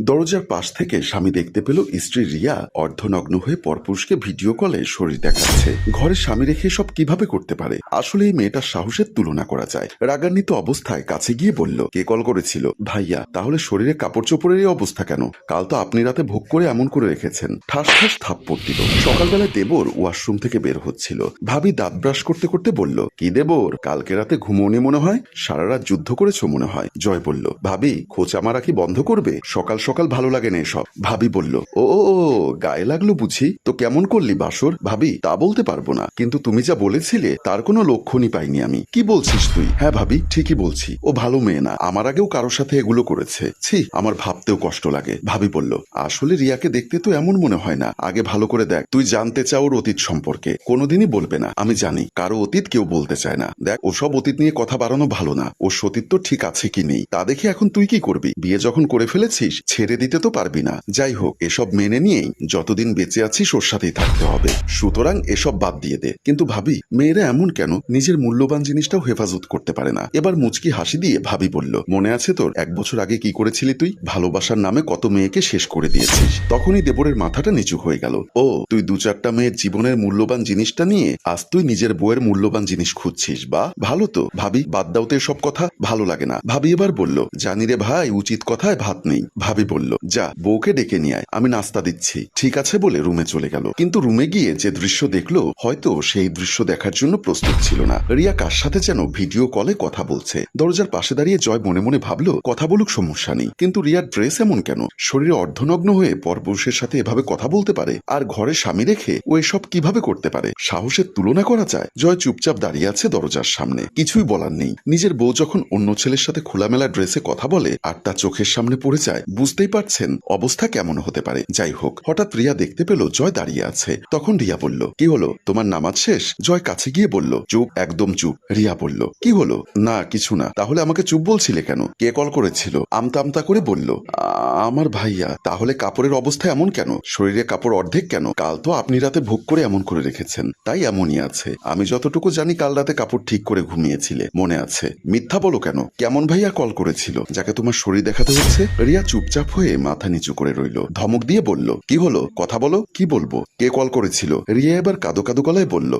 দরজার পাশ থেকে স্বামী দেখতে পেল স্ত্রী রিয়া অর্ধনগ্ন হয়ে পরপুরুষকে ভিডিও কলে শরীর দেখাচ্ছে। ঘরে স্বামী রেখে সব কীভাবে করতে পারে? আসলে এই মেয়েটার সাহসের তুলনা করা যায়। রাগান্বিত অবস্থায় কাছে গিয়ে বলল, কে কল করেছিল? ভাইয়া, তাহলে শরীরে কাপড় চোপড়ের অবস্থা কেন? কাল তো আপনি রাতে ভোগ করে এমন করে রেখেছেন। ঠাস ঠাস থাপ্পড় দিল। সকালবেলায় দেবর ওয়াশরুম থেকে বের হচ্ছিল। ভাবি দাঁত ব্রাশ করতে করতে বলল, কি দেবর, কালকে রাতে ঘুমোনি মনে হয়? সারা রাত যুদ্ধ করেছ মনে হয়? জয় বলল, ভাবি, খোঁচা মারা কি বন্ধ করবে? সকাল ভালো লাগে না এসব। ভাবি বলল ও ও ও, গায়ে লাগল বুঝি? তো কেমন করলি বাসর? ভাবি তা বলতে পারব না। কিন্তু তুমি যা বলেছিলে তার কোনো লক্ষণই পাইনি আমি। কি বলছিস তুই? হ্যাঁ ভাবি ঠিকই বলছি। ও ভালো মেয়ে না। আমার আগেও কারোর সাথে এগুলো করেছে। ছি আমার ভাবতেও কষ্ট লাগে। ভাবি বলল আসলে রিয়াকে দেখতে তো এমন মনে হয় না। আগে ভালো করে দেখ তুই জানতে চাও ওর অতীত সম্পর্কে। কোনোদিনই বলবে না আমি জানি। কারও অতীত কেউ বলতে চায় না। দেখ ওসব অতীত নিয়ে কথা বাড়ানো ভালো না। ওর সতীত্ব ঠিক আছে কি নেই? তা দেখে এখন তুই কি করবি? বিয়ে যখন করে ফেলেছিস ছেড়ে দিতে তো পারবি না। যাই হোক, এসব মেনে নিয়েই যতদিন বেঁচে আছিস, ওর সাথেই থাকতে হবে। সুতরাং এসব বাদ দিয়ে দে। কিন্তু ভাবি, মেয়েরা এমন কেন? নিজের মূল্যবান জিনিসটাও হেফাজত করতে পারে না। এবার মুচকি হাসি দিয়ে ভাবি বলল, মনে আছে তোর, এক বছর আগে কি করেছিলি তুই? ভালোবাসার নামে কত মেয়েকে শেষ করে দিয়েছিস। তখনই দেবরের মাথাটা নিচু হয়ে গেল। ও, তুই দু চারটা মেয়ের জীবনের মূল্যবান জিনিসটা নিয়ে আজ তুই নিজের বইয়ের মূল্যবান জিনিস খুঁজছিস। বা, ভালো তো। ভাবি, বাদ দাও তো সব কথা। ভালো লাগে না। ভাবি এবার বলল, জানি রে ভাই, উচিত কথায় ভাত নেই। ভাবি বলল, যা, বউকে ডেকে নিয়ে আয়, আমি নাস্তা দিচ্ছি। ঠিক আছে, বলে রুমে চলে গেল। কিন্তু রুমে গিয়ে যে দৃশ্য দেখল, হয়তো সেই দৃশ্য দেখার জন্য প্রস্তুত ছিল না। রিয়া কার সাথে যেন ভিডিও কলে কথা বলছে। দরজার পাশে দাঁড়িয়ে জয় মনে মনে ভাবলো, কথা বলুক, সমস্যা নেই। কিন্তু রিয়ার ড্রেস এমন কেন? শরীরে অর্ধনগ্ন হয়ে পরপুরুষের সাথে এভাবে কথা বলতে পারে? আর ঘরে স্বামী রেখে ও এসব কীভাবে করতে পারে? সাহসের তুলনা করা যায়? জয় চুপচাপ দাঁড়িয়ে আছে দরজার সামনে। কিছুই বলার নেই। নিজের বউ যখন অন্য ছেলের সাথে খোলামেলা ড্রেসে কথা বলে, আর তা চোখের সামনে পড়ে যায় বুঝতেই পারছেন অবস্থা কেমন হতে পারে। যাই হোক, হঠাৎ রিয়া দেখতে পেল জয় দাঁড়িয়ে আছে। তখন রিয়া বলল, কি হলো? তোমার নামাজ শেষ? জয় কাছে গিয়ে বলল, চুপ, একদম চুপ। রিয়া বলল, কি হলো? না, কিছু না। তাহলে আমাকে চুপ বলছিলে কেন? কে কল করেছিল? আমতা আমতা করে বলল "আ- আমার ভাইয়া, তাহলে কাপড়ের অবস্থা এমন কেন? শরীরে কাপড় অর্ধেক কেন? কাল তো আপনি রাতে ভোগ করে এমন করে রেখেছেন। তাই এমনই আছে। আমি যতটুকু জানি, কাল রাতে কাপড় ঠিক করে ঘুমিয়েছিলে। মনে আছে। মিথ্যা বলো কেন? কেমন ভাইয়া কল করেছিল? যাকে তোমার শরীর দেখাতে হচ্ছে? রিয়া চুপচাপ হয়ে মাথা নিচু করে রইল। ধমক দিয়ে বলল, কি হলো? কথা বলো? কি বলব? কে কল করেছিল? রিয়া এবার কাদো কাদো গলায় বলল,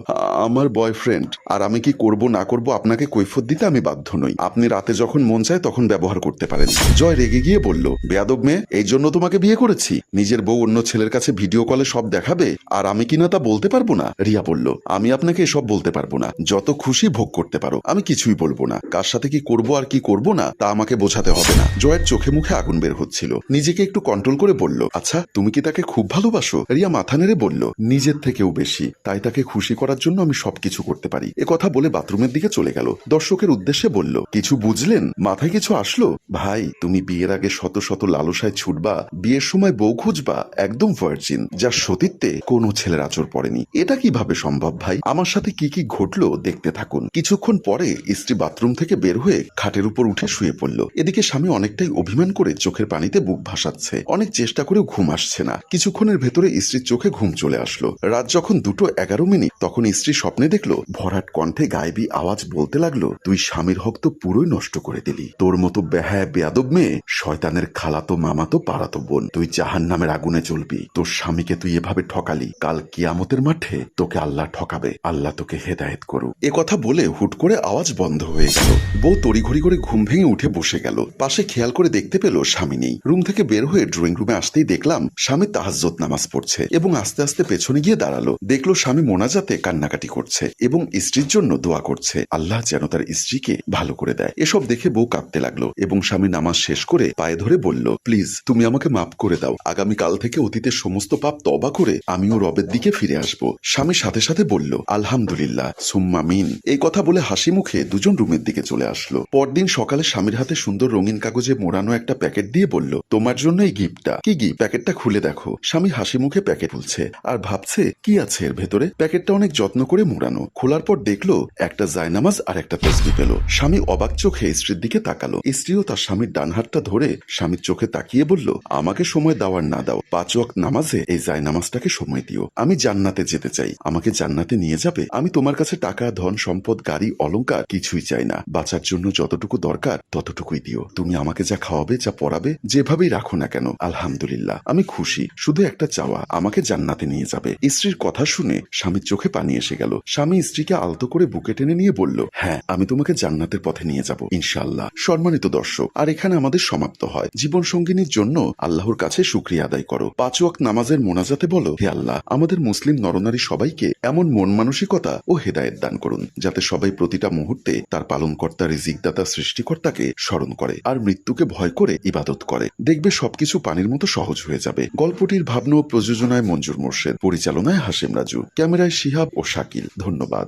আমার বয়ফ্রেন্ড। আর আমি কি করব, না করব আপনাকে কৈফত দিতে আমি বাধ্য নই। আপনি রাতে যখন মন চায় তখন ব্যবহার করতে পারেন। জয় রেগে গিয়ে বলল, বেয়াদব মেয়ে এই জন্য তোমাকে বিয়ে করেছি। নিজের বউ অন্য ছেলের কাছে ভিডিও কলে সব দেখাবে, আর আমি কিনা তা বলতে পারব না? রিয়া বলল, আমি আপনাকে এসব বলতে পারব না। যত খুশি ভোগ করতে পারো, আমি কিছুই বলব না। কার সাথে কি করব আর কি করব না, তা আমাকে বোঝাতে হবে না। জয়ের চোখে মুখে আগুন বের হচ্ছিল। নিজেকে একটু কন্ট্রোল করে বলল আচ্ছা তুমি কি তাকে খুব ভালোবাসো? রিয়া মাথা নেড়ে বলল, নিজের থেকেও বেশি। তাই তাকে খুশি করার জন্য আমি সবকিছু করতে পারি। এ কথা বলে বাথরুমের দিকে চলে গেল। দর্শকের উদ্দেশ্যে বলল, কিছু বুঝলেন? মাথায় কিছু আসলো? ভাই, তুমি বিয়ের আগে শত শত লালসায় ছুটবা, বিয়ের সময় বউ খুঁজবা একদম ভার্জিন যার সতীত্বে কোনো ছেলের আচর পড়েনি। এটা কীভাবে সম্ভব ভাই? আমার সাথে কি কি ঘটলো দেখতে থাকুন। কিছুক্ষণ পরে স্ত্রী বাথরুম থেকে বের হয়ে খাটের উপর উঠে শুয়ে পড়ল। এদিকে স্বামী অনেকটাই অভিমান করে চোখের পানিতে বুক ভাসাচ্ছে। অনেক চেষ্টা করেও ঘুম আসছে না। কিছুক্ষণের ভেতরে স্ত্রীর চোখে ঘুম চলে আসলো। রাত যখন দুটো এগারো মিনিট, তখন স্ত্রী স্বপ্নে দেখল, ভরাট কণ্ঠে গায়েবী আওয়াজ বলতে লাগল, তুই স্বামীর হক তো পুরোই নষ্ট করে দিলি। তোর মতো বেহায়, বেয়াদব মেয়ে শয়তানের খালাতো মামাতো পাড়াতো বোন। তুই জাহান নামের আগুনে চলবি তোর স্বামীকে তুই এভাবে ঠকালি, কাল কিয়ামতের মাঠে তোকে আল্লাহ ঠকাবে। আল্লাহ তোকে হেদায়েত করুক। এ কথা বলে হুট করে আওয়াজ বন্ধ হয়ে গেল। বউ তড়িঘড়ি করে ঘুম ভেঙে উঠে বসে গেল। পাশে খেয়াল করে দেখতে পেল স্বামী নেই। রুম থেকে বের হয়ে ড্রয়িং রুমে আসতেই দেখলাম, স্বামী তাহাজ্জত নামাজ পড়ছে এবং আস্তে আস্তে পেছনে গিয়ে দাঁড়াল। দেখল স্বামী মোনাজাতে কান্নাকাটি করছে এবং স্ত্রীর জন্য দোয়া করছে। আল্লাহ যেন তার স্ত্রীকে ভালো করে দেয়। এসব দেখে বউ কাঁদতে লাগল এবং স্বামী নামাজ শেষ করে পায়ে ধরে বলল প্লিজ, তুমি আমাকে মাফ করে দাও। আগামী কাল থেকে অতীতের সমস্ত পাপ তবা করে আমিও রবের দিকে ফিরে আসব, স্বামী সাথে সাথে বলল। আলহামদুলিল্লাহ, সুম্মা মিন এই কথা বলে হাসি মুখে দুজন রুমের দিকে চলে আসলো। পরদিন সকালে স্বামীর হাতে সুন্দর রঙিন কাগজে মোড়ানো একটা প্যাকেট দিয়ে বলল, তোমার জন্য এই গিফটটা। কি গিফট? প্যাকেটটা খুলে দেখো। স্বামী হাসি মুখে প্যাকেট খুলছে আর ভাবছে, কি আছে এর ভেতরে? প্যাকেটটা অনেক যত্ন করে মোড়ানো। খোলার পর দেখল, একটা জায়নামাজ আর একটা তসবি পেল। স্বামী অবাক চোখে স্ত্রীর দিকে তাকালো। স্ত্রীও তার স্বামীর ডান হাতটা ধরে স্বামীর চোখে তাকিয়ে তাকিয়ে বলল, আমাকে সময় দাওয়ার না দাও। পাঁচ ওয়াক্ত নামাজে এই জায় নামাজটাকে সময় দিও। আমি জান্নাতে যেতে চাই। আমাকে জান্নাতে নিয়ে যাবে। আমি তোমার কাছে টাকা, ধন, সম্পদ, গাড়ি, অলংকার কিছুই চাই না। বাঁচার জন্য যতটুকু দরকার, ততটুকুই দিও। তুমি আমাকে যা খাওয়াবে, যা পড়াবে, যেভাবেই রাখো না কেন, আলহামদুলিল্লাহ। আমি খুশি। শুধু একটা চাওয়া, আমাকে জান্নাতে নিয়ে যাবে। স্ত্রীর কথা শুনে স্বামীর চোখে পানি এসে গেল। স্বামী স্ত্রীকে আলতো করে বুকে টেনে নিয়ে বলল হ্যাঁ আমি তোমাকে জান্নাতের পথে নিয়ে যাব, ইনশাআল্লাহ। সম্মানিত দর্শক, আর এখানে আমাদের সমাপ্ত হয়। জীবন সঙ্গিনীর জন্য আল্লাহর কাছে শুক্রিয়া আদায় করো। পাঁচ ওয়াক্ত নামাজের মোনাজাতে বলো, হে আল্লাহ, আমাদের মুসলিম নরনারী সবাইকে এমন মন মানসিকতা ও হেদায়েত দান করুন, যাতে সবাই প্রতিটা মুহূর্তে তার পালনকর্তা, রিজিকদাতা, সৃষ্টিকর্তাকে স্মরণ করে আর মৃত্যুকে ভয় করে ইবাদত করে। দেখবে সবকিছু পানির মতো সহজ হয়ে যাবে। গল্পটির ভাবনা ও প্রযোজনায় মঞ্জুর মোর্শেদ, পরিচালনায় হাসিম রাজু। ক্যামেরায় শিহাব ও শাকিল। ধন্যবাদ।